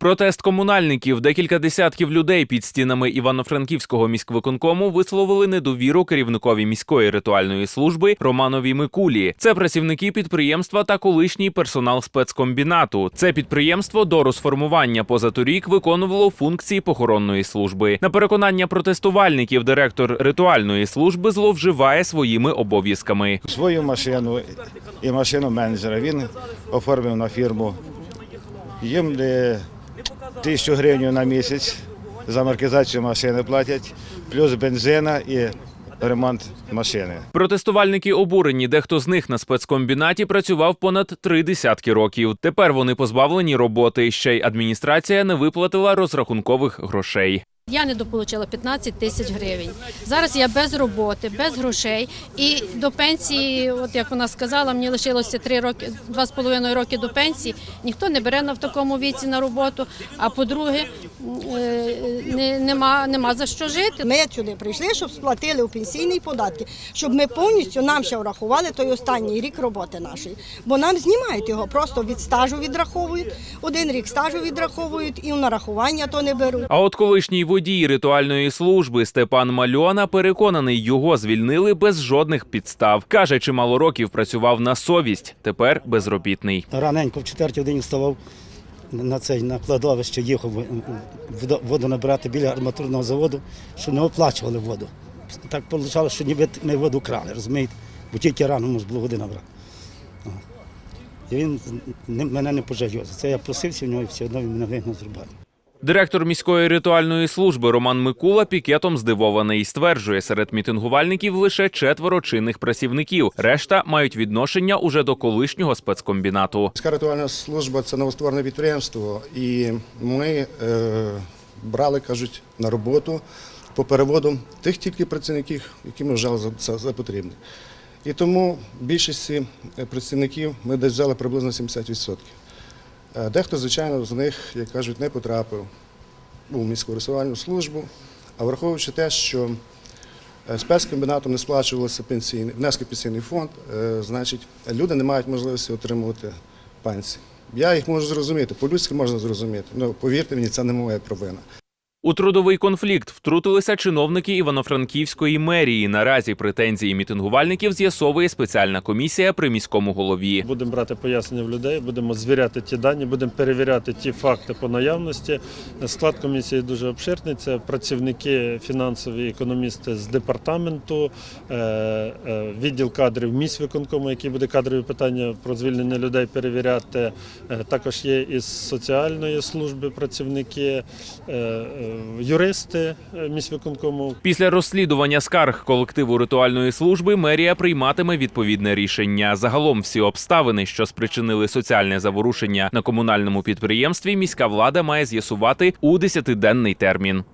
Протест комунальників, декілька десятків людей під стінами Івано-Франківського міськвиконкому висловили недовіру керівникові міської ритуальної служби Романові Микулі. Це працівники підприємства та колишній персонал спецкомбінату. Це підприємство до розформування позаторік виконувало функції похоронної служби. На переконання протестувальників, директор ритуальної служби зловживає своїми обов'язками. Свою машину і машину менеджера він оформив на фірму. Їм де тисячу гривень на місяць за маркізацію машини платять, плюс бензина і ремонт машини. Протестувальники обурені, дехто з них на спецкомбінаті працював понад три десятки років. Тепер вони позбавлені роботи. Ще й адміністрація не виплатила розрахункових грошей. Я недополучила 15 тисяч гривень. Зараз я без роботи, без грошей. І до пенсії, от як вона сказала, мені лишилося 3 роки, 2,5 роки до пенсії. Ніхто не бере на в такому віці на роботу. А по-друге, е, не, нема, нема за що жити. Ми сюди прийшли, щоб сплатили у пенсійні податки, щоб ми повністю нам ще врахували той останній рік роботи нашої. Бо нам знімають його, просто від стажу відраховують, один рік стажу відраховують і в нарахування то не беруть. А от колишній водій ритуальної служби Степан Мальона переконаний, його звільнили без жодних підстав. каже, чимало років працював на совість. Тепер безробітний. Раненько в четвертій годині вставав на цей на кладовище, їхав воду- воду набирати біля арматурного заводу, що не оплачували воду. Так вийшло, що ніби ми воду крали, розумієте? Бо тільки рано може було води набрати. І він мене не пожалів. За це я просився в нього і все одно він мене вигнав з роботи. Директор міської ритуальної служби Роман Микула пікетом здивований. Стверджує, серед мітингувальників лише четверо чинних працівників. Решта мають відношення уже до колишнього спецкомбінату. Міська ритуальна служба це новостворене підприємство, і ми е, брали, кажуть, на роботу по переводу тих тільки працівників, які ми вважали за, за, за потрібне. І тому більшості е, працівників ми десь взяли приблизно 70%. Е, Дехто, звичайно, з них, як кажуть, не потрапив у міську рисувальну службу, а враховуючи те, що е, спецкомбінатом не сплачувалися пенсійні, внески пенсійний фонд, е, значить, люди не мають можливості отримувати пенсії. Я їх можу зрозуміти, по-людськи можна зрозуміти. Ну, повірте мені, це не моя провина. У трудовий конфлікт втрутилися чиновники Івано-Франківської мерії. Наразі претензії мітингувальників з'ясовує спеціальна комісія при міському голові. Будемо брати пояснення в людей, будемо звіряти ті дані, будемо перевіряти ті факти по наявності. Склад комісії дуже обширний. Це працівники фінансові, економісти з департаменту, е, е, відділ кадрів міськвиконкому, який буде кадрові питання про звільнення людей перевіряти. Е, Також є із соціальної служби працівники, юристи е, міськвиконкому. Після розслідування скарг колективу ритуальної служби мерія прийматиме відповідне рішення. Загалом всі обставини, що спричинили соціальне заворушення на комунальному підприємстві, міська влада має з'ясувати у 10-денний термін.